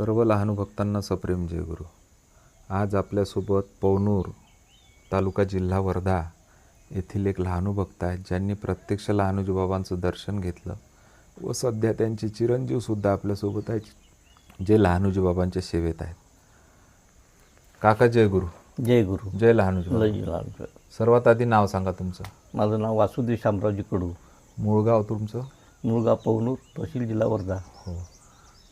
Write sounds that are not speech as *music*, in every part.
सर्व लहानू भक्तांना सप्रेम जय गुरु. आज आपल्यासोबत पवनूर तालुका जिल्हा वर्धा येथील एक लहानू भक्त आहेत ज्यांनी प्रत्यक्ष लहानूजी बाबांचं दर्शन घेतलं व सध्या त्यांचे चिरंजीवसुद्धा आपल्यासोबत आहेत जे लहानूजी बाबांच्या सेवेत आहेत. काका जय गुरु. जय गुरु. जय लहानूजी. सर्वात आधी नाव सांगा तुमचं. माझं नाव वासुदेव शामरावजी कडू. मूळ गाव तुमचं? मुलगा पवनूर तहसील जिल्हा वर्धा. हो.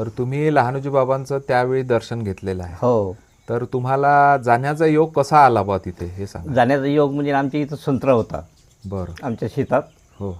तर तुम्ही लहानूजी बाबांचं त्यावेळी दर्शन घेतलेलं आहे. हो. तर तुम्हाला जाण्याचा योग कसा आला बा तिथे हे सांगा. जाण्याचा योग म्हणजे आमच्या इथं संत्रा होता. बरं. आमच्या शेतात. हो.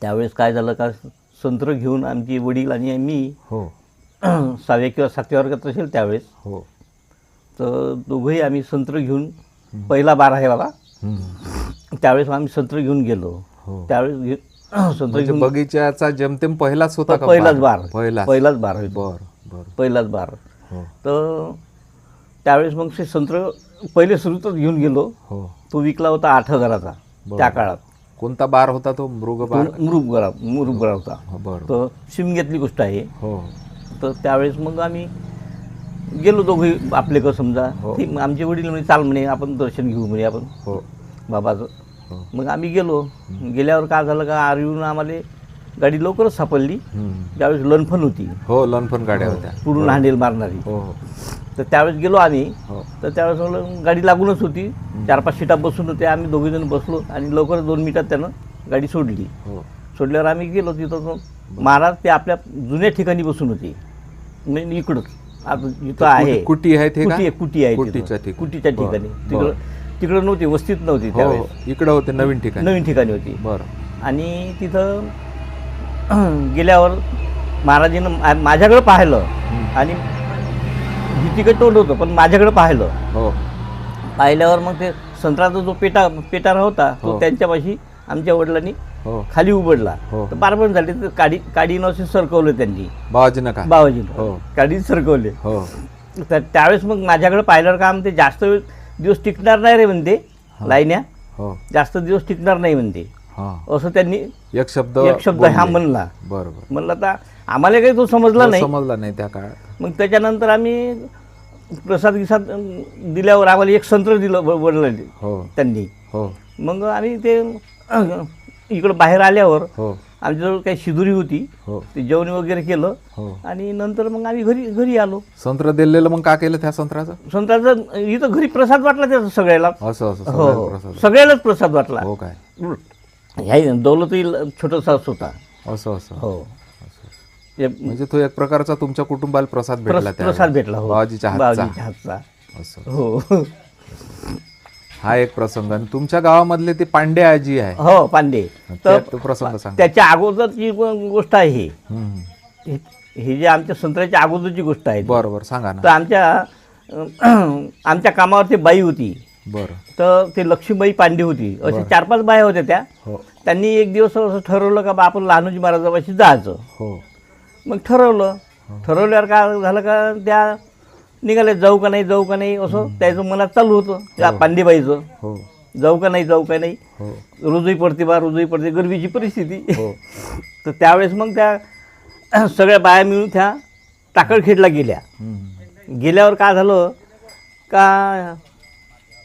त्यावेळेस काय झालं का संत्र घेऊन आमची वडील आणि मी हो. *clears throat* सहाव्या किंवा सातव्या वर्गात असेल त्यावेळेस. हो. तर दोघंही आम्ही संत्र घेऊन पहिला बार आहे बाबा. त्यावेळेस आम्ही संत्र घेऊन गेलो. हो. त्यावेळेस *clears throat* म्हणजे घेऊन बगीच्याचा जेमतेम पहिलाच होता का पहिलाच बार. पहिलाच. पहिलाच बार बर बर. पहिलाच बार. हो. तर त्यावेळेस मग ते संत्र पहिले सुरूतच घेऊन गेलो. हो. तो विकला होता आठ हजाराचा त्या काळात. कोणता बार होता तो? मृग बार? मुरुगरा मुरुगरा होता. हो, बर. तर शिमग्यातली गोष्ट आहे. हो. तर त्यावेळेस मग आम्ही गेलो दोघे आपले का समजा. हो. मग आमचे वडील म्हणे चाल म्हणे आपण दर्शन घेऊ म्हणे आपण हो. बाबाचं. हो मग आम्ही गेलो. गेल्यावर काय झालं का आरवीहून आम्हाला गाडी लवकरच सापडली. त्यावेळेस लनफन होती. हो लनफन गाड्या होत्या. पुढून हँडेल मारणारी. हो हो. तर त्यावेळेस गेलो आम्ही. हो. तर त्यावेळेस म्हणलं गाडी लागूनच होती. चार पाच सीटा बसून होते. आम्ही दोघेजण बसलो आणि लवकरच दोन मिनिटात त्यानं गाडी सोडली. हो. सोडल्यावर आम्ही गेलो तिथं महाराज ते आपल्या जुन्या ठिकाणी बसून होते. म्हणजे इकडंच आता जिथं आहे. कुटी हे आहे कुटी आहे. कुटीच्या ठिकाणी. तिकडं तिकडं नव्हती वस्तीत नव्हती हो त्यावेळेस. हो इकडं होते नवीन ठिकाणी. नवीन ठिकाणी होती. बरं. आणि तिथं *clears throat* गेल्यावर महाराजीनं मा- माझ्याकडं पाहिलं आणि भीतीकडे तोंड होतं पण माझ्याकडे पाहिलं. हो. पाहिल्यावर मग ते संत्राचा जो पेटा पेटारा होता हो. तो त्यांच्यापाशी आमच्या वडिलांनी हो. खाली उघडला. हो. तर बारबण झाले तर काडी काडीनं असे सरकवलं त्यांनी. बाबाजी नका. हो. बाबाजीनं काडी सरकवले. हो. तर त्यावेळेस मग माझ्याकडे पाहिल्यावर का म्हणते जास्त वेळ दिवस टिकणार नाही रे म्हणते लाईन्या. हो. जास्त दिवस टिकणार नाही म्हणते. असं त्यांनी एक शब्द एक शब्द हा. म्हणला. बरं बरं म्हणलं आता आम्हाला काही तो समजला नाही. समजला नाही त्या काळात. मग त्याच्यानंतर आम्ही प्रसाद गिसाद दिल्यावर आम्हाला एक संत्र दिलं व- वडिलांनी हो. त्यांनी. हो. मग आम्ही ते इकडं बाहेर आल्यावर हो. आमच्याजवळ काही शिदुरी होती. हो. ते जेवण वगैरे केलं. हो. आणि नंतर मग आम्ही घरी घरी आलो. संत्र दिलेलं मग का केलं त्या संत्राचं? संतांचा इथं घरी प्रसाद वाटला त्याचा सगळ्याला. असं असं हो सगळ्याला हो. प्रसाद. सगळ्यालाच प्रसाद वाटला. हो काय? ह्या दौलतही छोटासाच होता. असं असं. हो. ते म्हणजे तो एक प्रकारचा तुमच्या कुटुंबाला प्रसाद भेटला प्रस- त्या प्रसाद भेटला हो. बाबाजीच्या हातचा. बाबाजीच्या हातचा. असं. हो. हा एक प्रसंग. आणि तुमच्या गावामधले ते पांडे आजी आहे. हो पांडे. तर त्या- तो प्रसंग सांग. त्याच्या अगोदरची गो- गोष्ट आहे ही. हम्म. हे हे जे आमच्या संत्र्याच्या अगोदरची गोष्ट आहे. बरं बरं सांगा तर ना आमच्या अं, *clears throat* आमच्या कामावर ते बाई होती. बरं. तर ते लक्ष्मीबाई पांडे होती. असे चार पाच बाया होत्या त्या. हो. त्यांनी एक दिवस असं ठरवलं का बा आपण लहानोजी महाराजापाशी जायचं. हो. मग ठरवलं. ठरवल्यावर काय झालं का त्या निघाले जाऊ का नाही जाऊ का नाही असं त्याचं मनात चालू होतं. त्या पांडेबाईचं. हो. जाऊ का नाही जाऊ का नाही. हो. रोजही पडते बा रोजही पडते गरबीची परिस्थिती. हो. *laughs* तर त्यावेळेस मग त्या *clears throat* सगळ्या बाया मिळून त्या टाकळखेडला गेल्या. गेल्यावर काय झालं का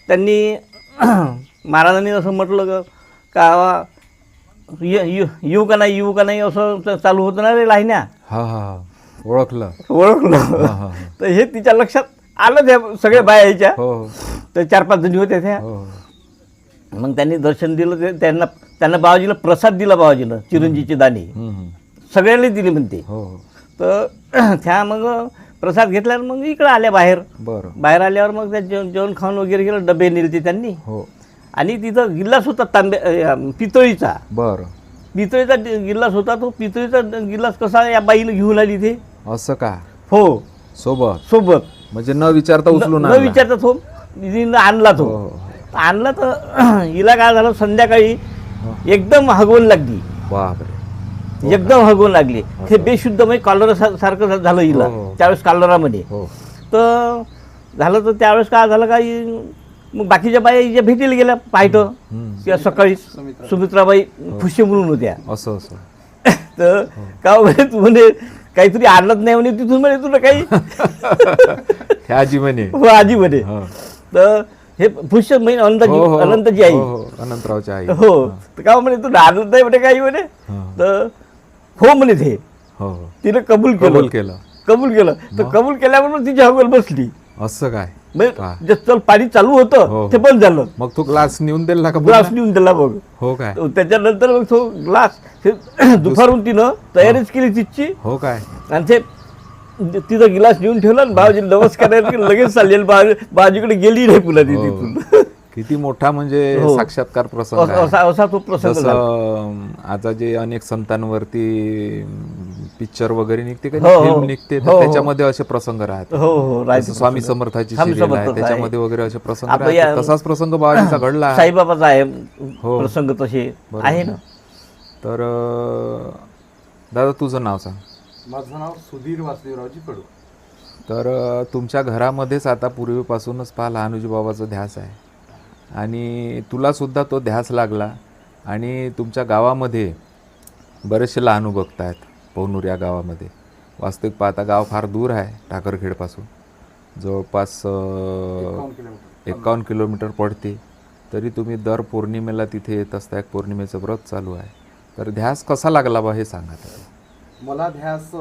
त्यांनी *clears throat* महाराजांनी असं म्हटलं ग- का ये- येऊ का नाही येऊ का नाही असं चालू होतं ना रे लाहिण्या हा हा हा. ओळखलं. ओळखलं. हा हा हा. तर हे तिच्या लक्षात आलं त्या सगळ्या बाया यायच्या हो हो. तर चार पाच जणी होत्या त्या. हो मग त्यांनी दर्शन दिलं ते त्यांना त्यांना बाबाजीला प्रसाद दिला बाबाजीनं चिरंजीचे दाणे. हम्म, हम्म. सगळ्यांनी दिले म्हणते. हो हो. तर *clears throat* त्या मग प्रसाद घेतल्यावर मग इकडं आल्या बाहेर. बरं. बाहेर आल्यावर मग त्या जेवण जेवण खाऊन वगैरे केलं डबे नेलते त्यांनी. हो. आणि तिथं गिल्लास होता तांबे अं, पितळीचा. बरं. पितळीचा गिल्लास होता तो पितळीचा गिल्लास कसा या बाईनं घेऊन आली ते. असं का? हो. सोबत? सोबत. म्हणजे न विचारता उचलून न आणला. विचारता तो आणला तो. हो, हो. आणला तर *clears throat* हिला काय झालं? संध्याकाळी एकदम हगवून लागली. बापरे. एकदम हगवून लागली. ते बेशुद्ध म्हणजे कॉलरा सारखं झा- झालं हिला. हो, हो. त्यावेळेस कॉलरामध्ये. हो. तर झालं तर त्यावेळेस काय झालं का हि- मग बाकीच्या बाया हिच्या भेटीला गेल्या पाहिलं हम्म. त्या सकाळी सुमित्राबाई फुशे म्हणून होत्या. असं असं. *coughs* तर का तू म्हणे काहीतरी आणत नाही म्हणे तिथून म्हणे तुला काही? *laughs* आजी म्हणे. हो आजी म्हणे. तर हे पुष्य महिने अनंताजी हो. आई. हो, हो. अनंतरावची आई. हो. तर का म्हणे तू आणत नाही म्हणे काही म्हणे? हो. तर हो म्हणे ते. तिने कबूल केलं. कबूल केलं. कबूल केलं. तर कबूल केल्याबरोबर तिची हवेल बसली. असं काय? म्हणजे जे चल पाणी चालू हो, होतं हो. ते बंद झालं. मग तू ग्लास नेऊन दिला का पुन्हा? ग्लास नेऊन दिला मग हो काय? तो त्याच्यानंतर मग तो ग्लास हे *clears throat* दुपारून तिनं तयारीच केली तिची हो काय? आणि ते तिथं गिलास नेऊन ठेवला आणि भाऊजी नमस्कार केला, लगेच चाललेलं बा बाजूकडे गेली नाही पुन्हा ती हो. तिथून किती मोठा म्हणजे *laughs* हो. साक्षात्कार प्रसंग असा आहे. असा- तो प्रसंग झाला. आता जे अनेक संतांवरती पिक्चर वगैरे निघते का हो, हो. फिल्म निघते तर हो, हो. त्याच्यामध्ये असे प्रसंग राहतात हो हो स्वामी समर्थाची स्वामी serial आहे समर्थ आहे. त्याच्यामध्ये वगैरे असे प्रसंग राहतात तसाच प्रसंग बाबाजीचा घडला आहे. साईबाबाचा आहे हो. प्रसंग तसे. आहे ना तर अं, दादा तुझं नाव सांग माझं नाव सुधीर वासुदेवरावजी कडू तर अ, तुमच्या घरामध्येच आता पूर्वीपासूनच पहा लहानुजी बाबाचा ध्यास आहे आणि तुलासुद्धा तो ध्यास लागला आणि तुमच्या गावामध्ये बरेचसे लहानू भक्त आहेत पवनूर या गावामध्ये. वास्तविक पाहता गाव फार दूर आहे टाकरखेडपासून जवळपास एकावन्न किलोमीटर. पडते. तरी तुम्ही दर पौर्णिमेला तिथे येत असता एक पौर्णिमेचं व्रत चालू आहे. तर ध्यास कसा लागला बा हे सांगा मला ध्यास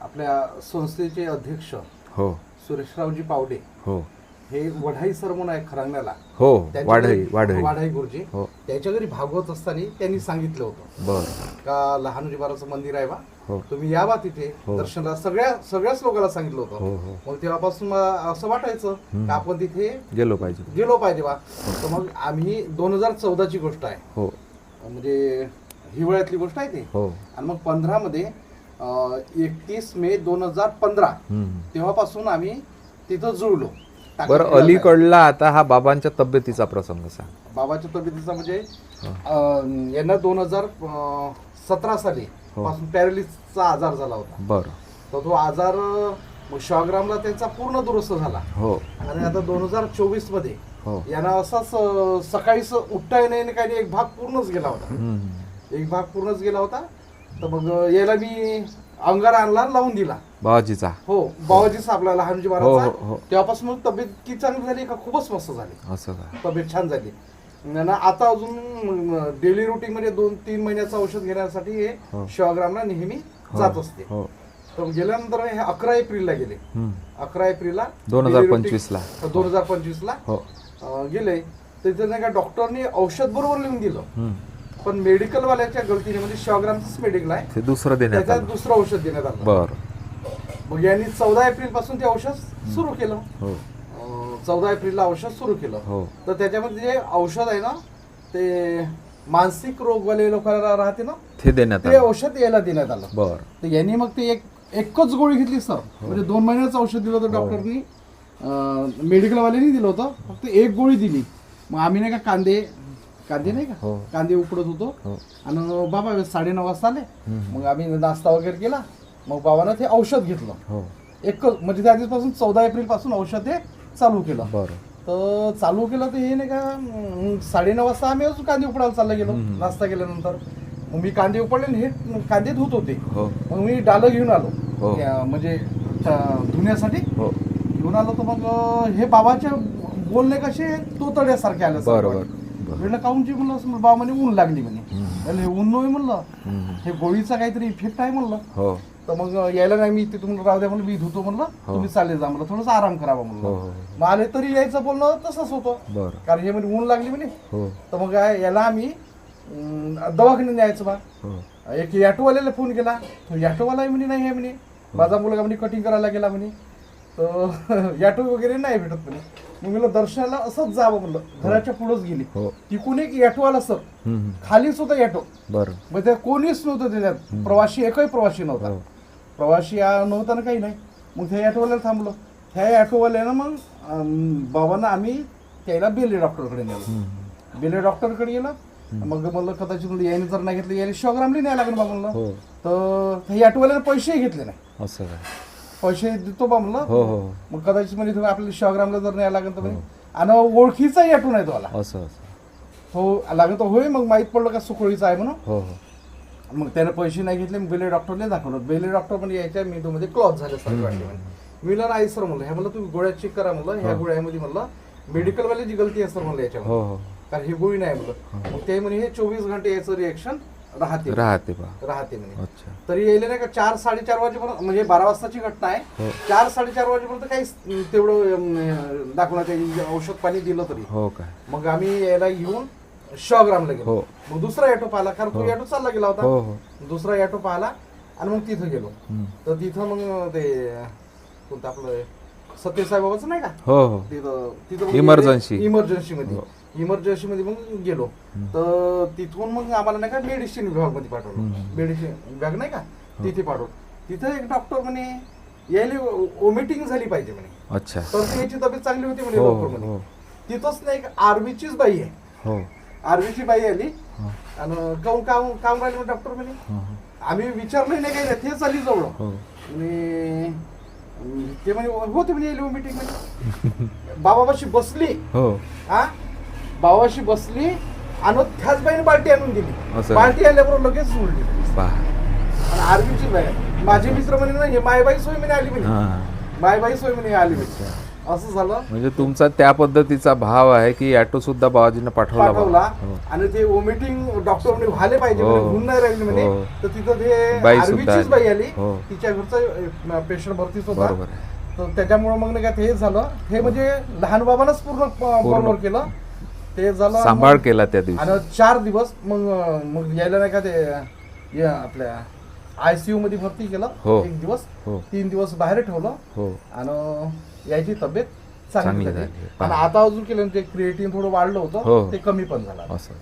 आपल्या संस्थेचे अध्यक्ष हो. सुरेशरावजी पावडे हो. हे वढाई सर म्हणून आहे खरांगण्याला. हो त्यांच्या वाढई घरी- वाढई. वाढाई गुरुजी. हो. त्याच्या घरी भागवत असताना त्यांनी सांगितलं होतं. बरं. का लहानजी महाराजचं मंदिर आहे बा. हो. तुम्ही या बा तिथे हो. दर्शनाला. सगळ्या सगळ्याच लोकांना सांगितलं हो होतं. हो मग तेव्हापासून मला असं वाटायचं हम्म. का आपण तिथे गेलो पाहिजे. गेलो पाहिजे बा. तर मग आम्ही दोन हजार चौदाची गोष्ट आहे. हो. म्हणजे हिवाळ्यातली गोष्ट आहे ती. हो. आणि मग पंधरामध्ये एकतीस मे दोन हजार पंधरा. हम्म. तेव्हापासून आम्ही तिथं जुळलो. बरं अलीकडला आता हा बाबांच्या तब्येतीचा प्रसंग सांग. बाबाच्या तब्येतीचा म्हणजे. अं, यांना दोन हजार सतरा साली हो. पासून पॅरालिसचा आजार झाला होता बरं तर तो आजार अं, शॉग्रामला त्यांचा पूर्ण दुरुस्त झाला हो आणि आता दोन हजार चोवीसमध्ये हो यांना असाच अं, सकाळीच उठता नाही आणि काही नाही, एक भाग पूर्णच गेला होता हम्म. एक भाग पूर्णच गेला होता तर मग अं, याला मी अंगार आणला लावून दिला. बाबाजीचा. हो बाबाजीच आपला लहानजी हो, हो, महाराजचा. हो. तेव्हापासून मग तब्येत किती चांगली झाली का खूपच मस्त झाली. असं का? तब्येत छान झाली. आणि आता अजून डेली रुटीन मध्ये दोन तीन महिन्याचं औषध घेण्यासाठी हे हो. शिवाग्रामला नेहमी हो, जात असते. हो. तर गेल्यानंतर हे अकरा एप्रिलला गेले. हम्म. अकरा एप्रिलला 2025 ला. दोन हजार पंचवीस ला हो. अं, गेले. तर तिथे नाही का डॉक्टरने औषध बरोबर लिहून दिलं. हम्म. पण मेडिकल वाल्याच्या गलतीने म्हणजे शिवाग्रामचंच मेडिकल आहे. ते दुसरं देण्यात त्याच्यात आलं. दुसरं औषध देण्यात आलं. बरं. मग यांनी चौदा एप्रिलपासून ते औषध सुरू केलं. हो. चौदा एप्रिलला औषध सुरू केलं. हो. तर त्याच्यामध्ये जे औषध आहे ना ते मानसिक रोगवाले लोकांना राहते ना ते देण्यात ते आलं. औषध यायला देण्यात आलं. बरं. तर यांनी मग ते एक एकच गोळी घेतली सर. म्हणजे दोन महिन्याचं औषध दिलं होतं हो. डॉक्टरनी. मेडिकलवाल्यांनी दिलं होतं. फक्त एक गोळी दिली. मग आम्ही नाही का कांदे कांदे नाही का? हो. कांदे उकडत होतो. हो. आणि बाबा साडेनऊ वाजता आले. मग आम्ही नाश्ता वगैरे केला. मग बाबानं ते औषध घेतलं. हो. एकच म्हणजे त्या दिवसापासून चौदा एप्रिलपासून औषध हे चालू केलं. बरं. तर चालू केलं तर हे नाही का अं, साडेनऊ वाजता आम्ही अजून कांदे उपडायला चालला गेलो. हम्म. नाश्ता केल्यानंतर. मग मी कांदे उपडले आणि हे कांदे धुत होते. हो. मग मी डालं घेऊन आलो. हो. त्या म्हणजे अं, धुण्यासाठी. हो. घेऊन आलो तर मग अं, हे बाबाचे बोलणे कसे तोतड्यासारखे आले बरं म्हणलं काऊनची म्हणलं असं बाबा म्हणे ऊन लागली म्हणे. म्हणलं, हे ऊन नव्हे म्हणलं. हे गोळीचा काहीतरी इफेक्ट आहे म्हणलं. हो. तर मग यायला नाही मी तिथून राहू द्या म्हणलं मी धुतो म्हणलं. हो. तुम्ही चालले जा म्हणलं थोडंसं आराम करावा हो म्हणलं हो. मग आले तरी यायचं बोलणं तसंच होतं. कारण हे म्हणजे ऊन लागली म्हणे. हो. तर मग याला आम्ही दवाखान्यात न्यायचं बा. हो. एक ॲटोवाल्याला फोन केला. तो ॲटोवाला म्हणे नाही आहे म्हणे. माझा मुलगा म्हणे कटिंग करायला गेला म्हणे. तर *laughs* ॲटो वगैरे नाही भेटत म्हणे. मग म्हणलं दर्शनाला असंच जावं म्हणलं. घराच्या पुढंच गेली. हो. तिकून एक ॲटोवाला सर. हम्म. खालीच होता ॲटो बरं. मग त्या कोणीच नव्हतं त्याच्यात प्रवासी एकही प्रवासी नव्हता. हो. प्रवासी आ- नव्हता ना काही नाही. मग त्या ॲटोवाल्याला थांबलो. त्या ॲटोवाल्यानं मग अं, बाबांना आम्ही त्याला बेले डॉक्टरकडे नेलो. हम्म. बेले डॉक्टरकडे गेलो. मग म्हणलं कदाचित म्हणलं याने जर नाही घेतलं याने शॉग्रामली नाही लागलं बा म्हणलं. हो. तर त्या ॲटोवाल्यानं पैसेही घेतले नाही. असं काय? पैसे देतो बा म्हणलं. हो हो. मग कदाचित म्हणजे तुम्ही आपल्याला शॉग्रामला जर नाही लागलं तर म्हणे आणि ओळखीचाही ॲटो नाही तो आला. असं असं. हो लागत होय मग माहीत पडलं का सुखोळीचा आहे म्हणून? हो हो. मग त्याने पैसे नाही घेतले मग बेले डॉक्टरने दाखवलं. बेले डॉक्टर पण यायच्या मेंदूमध्ये क्लॉथ वाटले म्हणे. मी म्हणलं नाही सर म्हणलं. ह्या म्हणलं तुम्ही गोळ्या चेक करा म्हणलं. ह्या गोळ्यामध्ये म्हणलं मेडिकल वाल्याची गलती आहे सर म्हणलं याच्यामध्ये. हो हो. कारण ही गोळी नाही म्हणलं. मग ते म्हणे हे चोवीस घंटे याचं रिएक्शन राहते. राहते बा. राहते म्हणे. अच्छा. तरी यायला नाही का चार साडेचार वाजेपर्यंत म्हणजे बारा वाजताची घटना आहे. हो. चार साडेचार वाजेपर्यंत काहीच तेवढं अं, दाखवण्यात औषध पाणी दिलं तरी. हो काय? मग आम्ही याला घेऊन शॉग्रामला गेलो. हो. मग दुसरा ऑटो पाहिला. कारण तो ऑटो चालला गेला हो होता. हो दुसरा ऑटो पाहिला आणि मग तिथं गेलो. हम्म. तर तिथं मग ते कोणतं आपलं सत्यसाई बाबाचं नाही का? हो हो. तिथं तिथं Emergency. इमर्जन्सी मध्ये मध्ये मग गेलो. तर तिथून मग आम्हाला नाही का मेडिसिन विभागमध्ये पाठवलं मेडिसिन विभाग नाही का? तिथे पाठवलं. तिथं एक डॉक्टर म्हणे यायला ओमिटिंग झाली पाहिजे म्हणे. अच्छा. तर याची तब्येत चांगली होती म्हणे हो लवकर हो म्हणे. हो. तिथंच नाही एक आर्मीचीच बाई आहे. हो. आर्मीची बाई आली. हो. आणि काऊन काम काम राहिले डॉक्टर म्हणे? हो हो. आम्ही विचारलं नाही काही नाही तेच आली जवळ. हो. आणि ते म्हणे होते म्हणे मीटिंगमध्ये बाबापाशी बसली. हो? हा बाबाशी बसली आणि त्याच बाईने बाल्टी आणून दिली. असं. बाल्टी आल्याबरोबर लगेच सोडली पहा. आणि आर्मीची बाई आहे. माझे मित्र म्हणे ना हे मायबाई सोय म्हणे आली म्हणे. हा. मायबाई सोय म्हणे आली म्हणे. असं झालं. म्हणजे तुमचा त्या पद्धतीचा भाव आहे की ॲटो सुद्धा बाबाजीनं पाठवला. हो. आणि ते वॉमिटिंग डॉक्टर म्हणे व्हायला पाहिजे हो. म्हणे होऊन नाही राहिले म्हणे. हो. तर तिथं ते बाई सुद्धा आर्मीचीच बाई आली. हो. तिच्या घरचा पेशंट भरतीच होता बरोबर आहे. तर त्याच्यामुळे मग नाही का ते झालं. हे म्हणजे लहान बाबांनाच पूर्ण. बरोबर केलं. ते झालं सांभाळ केला त्या दिवशी. आणि चार दिवस मग मग यायला नाही का ते या आपल्या आयसीयू मध्ये भरती केलं. हो. एक दिवस हो. तीन दिवस बाहेर ठेवलं. हो. आणि याची तब्येत चांगली चांगली झाली. झाली. आणि आता अजून केलं ते क्रिएटिन थोडं वाढलं हो. होतं ते कमी पण झालं. असं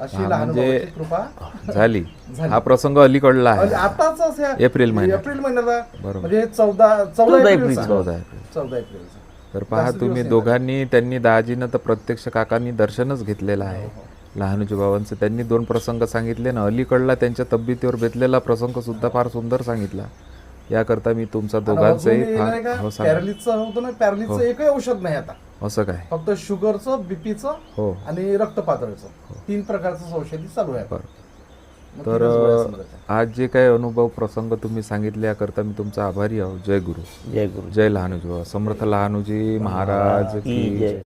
अशी हा, लहान म्हणजे- बाबाची कृपा झाली. झाली. हा प्रसंग अलीकडला म्हणजे आहे आताच असं एप्रिल महिन्यात. एप्रिल महिन्याला बरोबर. म्हणजे चौदा चौदा चौदा एप्रिलचा. चौदा एप्रिल चौदा एप्रिलचा. तर पहा तुम्ही दोघांनी त्यांनी दाजीनं तर प्रत्यक्ष काकांनी दर्शनच घेतलेलं आहे. हो, लहानूजी बाबांचं. त्यांनी दोन प्रसंग सांगितले ना. अलीकडला त्यांच्या तब्येतीवर बेतलेला प्रसंग सुद्धा फार सुंदर सांगितला. याकरता मी तुमचा दोघांचंही हे नाही फार का, हो सांगा. पॅरालिसचं होतं ना पॅरालिसचं एकही औषध नाही आता. असं काय? फक्त शुगरचं बीपीचं हो. आणि रक्तपातळीचं. तीन प्रकारचं औषधी चालू आहे तर. आज जे काही अनुभव प्रसंग तुम्ही सांगितले याकरता मी तुमचा आभारी आहो. जय गुरु. जय गुरु. जय लहानूजी समर्थ लहानूजी महाराज की जय.